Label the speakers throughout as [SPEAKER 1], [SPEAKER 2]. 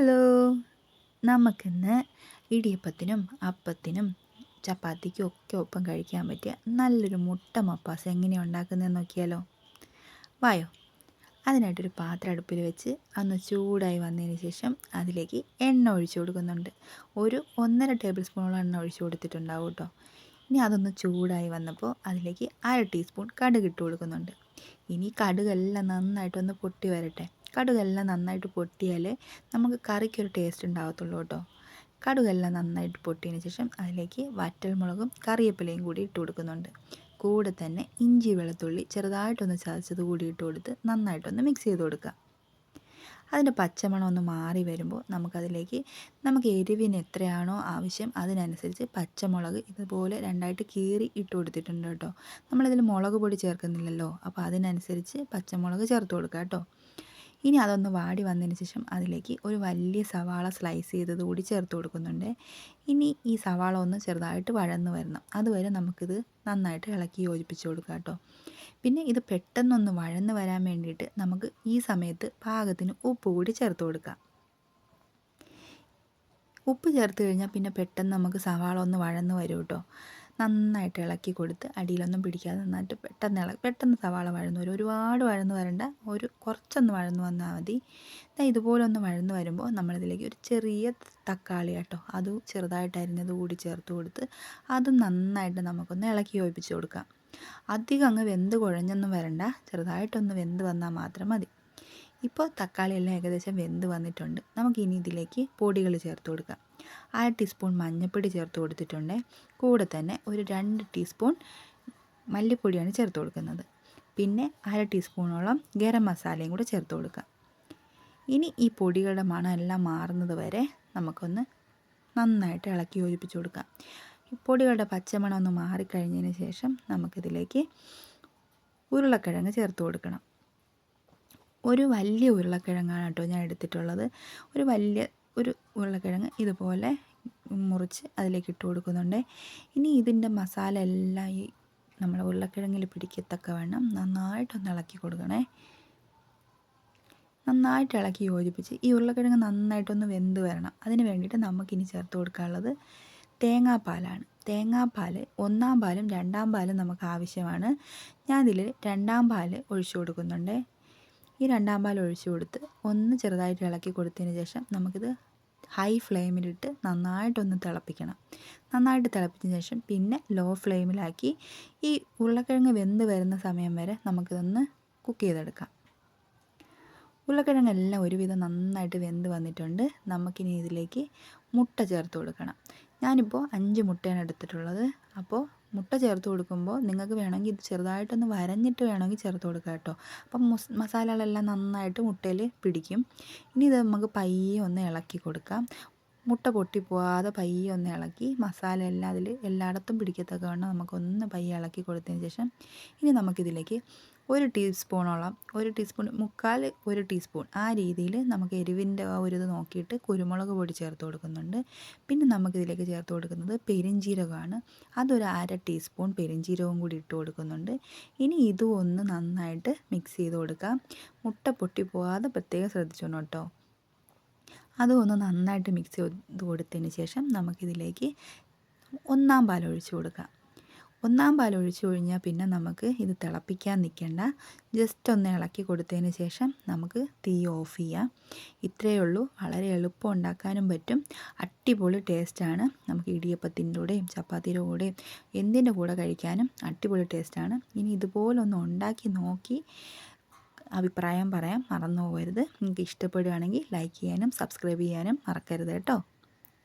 [SPEAKER 1] Hello. നമുക്കിന്ന് ഇടിയപ്പത്തിനും അപ്പത്തിനും ചപ്പാത്തിക്കും ഒക്കെ ഒപ്പം കഴിക്കാൻ പറ്റിയ നല്ലൊരു മുട്ട മപ്പാസ് എങ്ങനെയാണ് ഉണ്ടാക്കുന്നതെന്ന് നോക്കിയാലോ? വായോ. അതിനായിട്ടൊരു പാത്രം അടുപ്പിൽ വെച്ച് അന്ന് ചൂടായി വന്നതിന് ശേഷം അതിലേക്ക് എണ്ണ ഒഴിച്ചു കൊടുക്കുന്നുണ്ട്. ഒരു ഒന്നര ടേബിൾ സ്പൂണോളം എണ്ണ ഒഴിച്ചു കൊടുത്തിട്ടുണ്ടാവും കേട്ടോ. ഇനി അതൊന്ന് ചൂടായി വന്നപ്പോൾ അതിലേക്ക് അര ടീസ്പൂൺ കടുക് ഇട്ട് കൊടുക്കുന്നുണ്ട്. ഇനി കടുകെല്ലാം നന്നായിട്ടൊന്ന് പൊട്ടി വരട്ടെ. കടുകെല്ലാം നന്നായിട്ട് പൊട്ടിയാലേ നമുക്ക് കറിക്കൊരു ടേസ്റ്റ് ഉണ്ടാകത്തുള്ളൂ കേട്ടോ. കടുകെല്ലാം നന്നായിട്ട് പൊട്ടിയതിന് ശേഷം അതിലേക്ക് വറ്റൽമുളകും കറിവേപ്പിലയും കൂടി ഇട്ട് കൊടുക്കുന്നുണ്ട്. കൂടെ തന്നെ ഇഞ്ചി വെളുത്തുള്ളി ചെറുതായിട്ടൊന്ന് ചതച്ചത് കൂടി ഇട്ട് കൊടുത്ത് നന്നായിട്ടൊന്ന് മിക്സ് ചെയ്ത് കൊടുക്കുക. അതിന്റെ പച്ചമണം ഒന്ന് മാറി വരുമ്പോൾ നമുക്കതിലേക്ക് നമുക്ക് എരിവിന് എത്രയാണോ ആവശ്യം അതിനനുസരിച്ച് പച്ചമുളക് ഇതുപോലെ രണ്ടായിട്ട് കീറി ഇട്ട് കൊടുത്തിട്ടുണ്ട് കേട്ടോ. നമ്മളിതിൽ മുളക് പൊടി ചേർക്കുന്നില്ലല്ലോ അപ്പോൾ അതിനനുസരിച്ച് പച്ചമുളക് ചേർത്ത് കൊടുക്കുക കേട്ടോ. ഇനി അതൊന്ന് വാടി വന്നതിന് ശേഷം അതിലേക്ക് ഒരു വലിയ സവാള സ്ലൈസ് ചെയ്തത് കൂടി ചേർത്ത് കൊടുക്കുന്നുണ്ട്. ഇനി ഈ സവാള ഒന്ന് ചെറുതായിട്ട് വഴന്ന് വരണം. അതുവരെ നമുക്കിത് നന്നായിട്ട് ഇളക്കി യോജിപ്പിച്ച് കൊടുക്കാം കേട്ടോ. പിന്നെ ഇത് പെട്ടെന്നൊന്ന് വഴന്ന് വരാൻ വേണ്ടിയിട്ട് നമുക്ക് ഈ സമയത്ത് പാകത്തിന് ഉപ്പ് കൂടി ചേർത്ത് കൊടുക്കാം. ഉപ്പ് ചേർത്ത് കഴിഞ്ഞാൽ പിന്നെ പെട്ടെന്ന് നമുക്ക് സവാള ഒന്ന് വഴന്ന് വരും കേട്ടോ. നന്നായിട്ട് ഇളക്കി കൊടുത്ത് അടിയിലൊന്നും പിടിക്കാതെ നന്നായിട്ട് പെട്ടെന്ന് ഇള പെട്ടെന്ന് സവാള വഴന്നു വരും. ഒരുപാട് വഴന്നു വരണ്ട. ഒരു കുറച്ചൊന്ന് വഴന്നു വന്നാൽ മതി. ഇതുപോലെ ഒന്ന് വഴന്നു വരുമ്പോൾ നമ്മളിതിലേക്ക് ഒരു ചെറിയ തക്കാളി കേട്ടോ അത് ചെറുതായിട്ട് അരിഞ്ഞത് കൂടി ചേർത്ത് കൊടുത്ത് അത് നന്നായിട്ട് നമുക്കൊന്ന് ഇളക്കി യോജിപ്പിച്ച് കൊടുക്കാം. അധികം അങ്ങ് വെന്ത് കുഴഞ്ഞൊന്നും വരണ്ട. ചെറുതായിട്ടൊന്ന് വെന്ത് വന്നാൽ മാത്രം മതി. ഇപ്പോൾ തക്കാളി എല്ലാം ഏകദേശം വെന്ത് വന്നിട്ടുണ്ട്. നമുക്കിനി ഇതിലേക്ക് പൊടികൾ ചേർത്ത് കൊടുക്കാം. അര ടീസ്പൂൺ മഞ്ഞൾപ്പൊടി ചേർത്ത് കൊടുത്തിട്ടുണ്ട്. കൂടെ തന്നെ ഒരു രണ്ട് ടീസ്പൂൺ മല്ലിപ്പൊടിയാണ് ചേർത്ത് കൊടുക്കുന്നത്. പിന്നെ അര ടീസ്പൂണോളം ഗരം മസാലയും കൂടെ ചേർത്ത് കൊടുക്കാം. ഇനി ഈ പൊടികളുടെ മണം എല്ലാം മാറുന്നത് വരെ നമുക്കൊന്ന് നന്നായിട്ട് ഇളക്കി യോജിപ്പിച്ച് കൊടുക്കാം. ഈ പൊടികളുടെ പച്ചമണം ഒന്ന് മാറിക്കഴിഞ്ഞതിന് ശേഷം നമുക്കിതിലേക്ക് ഉരുളക്കിഴങ്ങ് ചേർത്ത് കൊടുക്കണം. ഒരു വലിയ ഉരുളക്കിഴങ്ങാണ് കേട്ടോ ഞാൻ എടുത്തിട്ടുള്ളത്. ഒരു വലിയ ഒരു ഉരുളക്കിഴങ്ങ് ഇതുപോലെ മുറിച്ച് അതിലേക്ക് ഇട്ട് കൊടുക്കുന്നുണ്ട്. ഇനി ഇതിന്റെ മസാല എല്ലാം ഈ നമ്മൾ ഉരുളക്കിഴങ്ങിൽ പിടിക്കത്തക്ക വേണം നന്നായിട്ടൊന്ന് ഇളക്കി കൊടുക്കണേ. നന്നായിട്ട് ഇളക്കി യോജിപ്പിച്ച് ഈ ഉരുളക്കിഴങ്ങ് നന്നായിട്ടൊന്ന് വെന്ത് വരണം. അതിന് വേണ്ടിയിട്ട് നമുക്കിനി ചേർത്ത് കൊടുക്കാനുള്ളത് തേങ്ങാപ്പാലാണ്. തേങ്ങാപ്പാൽ ഒന്നാം പാലും രണ്ടാം പാലും നമുക്ക് ആവശ്യമാണ്. ഞാനിതിൽ രണ്ടാം പാൽ ഒഴിച്ചു കൊടുക്കുന്നുണ്ട്. ഈ രണ്ടാം പാൽ ഒഴിച്ചു കൊടുത്ത് ഒന്ന് ചെറുതായിട്ട് ഇളക്കി കൊടുത്തതിന് ശേഷം നമുക്കിത് ഹൈ ഫ്ലെയിമിലിട്ട് നന്നായിട്ടൊന്ന് തിളപ്പിക്കണം. നന്നായിട്ട് തിളപ്പിച്ചതിന് ശേഷം പിന്നെ ലോ ഫ്ലെയിമിലാക്കി ഈ ഉരുളക്കിഴങ്ങ് വെന്ത് വരുന്ന സമയം വരെ നമുക്കിതൊന്ന് കുക്ക് ചെയ്തെടുക്കാം. ഉരുളക്കിഴങ്ങെല്ലാം ഒരുവിധം നന്നായിട്ട് വെന്ത് വന്നിട്ടുണ്ട്. നമുക്കിനി ഇതിലേക്ക് മുട്ട ചേർത്ത് കൊടുക്കണം. ഞാനിപ്പോൾ അഞ്ച് മുട്ടയാണ് എടുത്തിട്ടുള്ളത്. അപ്പോൾ മുട്ട ചേർത്ത് കൊടുക്കുമ്പോൾ നിങ്ങൾക്ക് വേണമെങ്കിൽ ഇത് ചെറുതായിട്ടൊന്ന് വരഞ്ഞിട്ട് വേണമെങ്കിൽ ചേർത്ത് കൊടുക്കാം കേട്ടോ. അപ്പം മസാലകളെല്ലാം നന്നായിട്ട് മുട്ടയിൽ പിടിക്കും. ഇനി ഇത് നമുക്ക് പയ്യെ ഒന്ന് ഇളക്കി കൊടുക്കാം. മുട്ട പൊട്ടിപ്പോവാതെ പയ്യെ ഒന്ന് ഇളക്കി മസാല എല്ലാം അതിൽ എല്ലായിടത്തും പിടിക്കത്തക്കവണ്ണം നമുക്കൊന്ന് പയ്യെ ഇളക്കി കൊടുത്തതിന് ശേഷം ഇനി നമുക്കിതിലേക്ക് ഒരു ടീസ്പൂണോളം ഒരു ടീസ്പൂൺ മുക്കാൽ ഒരു ടീസ്പൂൺ ആ രീതിയിൽ നമുക്ക് എരിവിന്റെ ആ ഒരു ഇത് നോക്കിയിട്ട് കുരുമുളക് പൊടി ചേർത്ത് കൊടുക്കുന്നുണ്ട്. പിന്നെ നമുക്കിതിലേക്ക് ചേർത്ത് കൊടുക്കുന്നത് പെരിഞ്ജീരകമാണ് അതൊരു അര ടീസ്പൂൺ പെരിഞ്ജീരകവും കൂടി ഇട്ട് കൊടുക്കുന്നുണ്ട്. ഇനി ഇതും ഒന്ന് നന്നായിട്ട് മിക്സ് ചെയ്ത് കൊടുക്കാം. മുട്ട പൊട്ടി പോകാതെ പ്രത്യേകം ശ്രദ്ധിച്ചോണം കേട്ടോ. അതും ഒന്ന് നന്നായിട്ട് മിക്സ് ചെയ്ത് കൊടുത്തതിന് ശേഷം നമുക്കിതിലേക്ക് ഒന്നാം പാൽ ഒഴിച്ചു കൊടുക്കാം. ഒന്നാം പാൽ ഒഴിച്ചു കഴിഞ്ഞാൽ പിന്നെ നമുക്ക് ഇത് തിളപ്പിക്കാൻ നിൽക്കേണ്ട ജസ്റ്റ് ഒന്ന് ഇളക്കി കൊടുത്തതിന് ശേഷം നമുക്ക് തീ ഓഫ് ചെയ്യാം. ഇത്രയേ ഉള്ളൂ. വളരെ എളുപ്പം ഉണ്ടാക്കാനും പറ്റും. അടിപൊളി ടേസ്റ്റാണ് നമുക്ക് ഇടിയപ്പത്തിന്റെ കൂടെയും ചപ്പാത്തിയുടെ കൂടെയും എന്തിന്റെ കൂടെ കഴിക്കാനും അടിപൊളി ടേസ്റ്റാണ് ഇനി ഇതുപോലൊന്ന് ഉണ്ടാക്കി നോക്കി അഭിപ്രായം പറയാൻ മറന്നു പോകരുത്. നിങ്ങൾക്ക് ഇഷ്ടപ്പെടുകയാണെങ്കിൽ ലൈക്ക് ചെയ്യാനും സബ്സ്ക്രൈബ് ചെയ്യാനും മറക്കരുത് കേട്ടോ.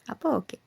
[SPEAKER 1] അപ്പോൾ ഓക്കെ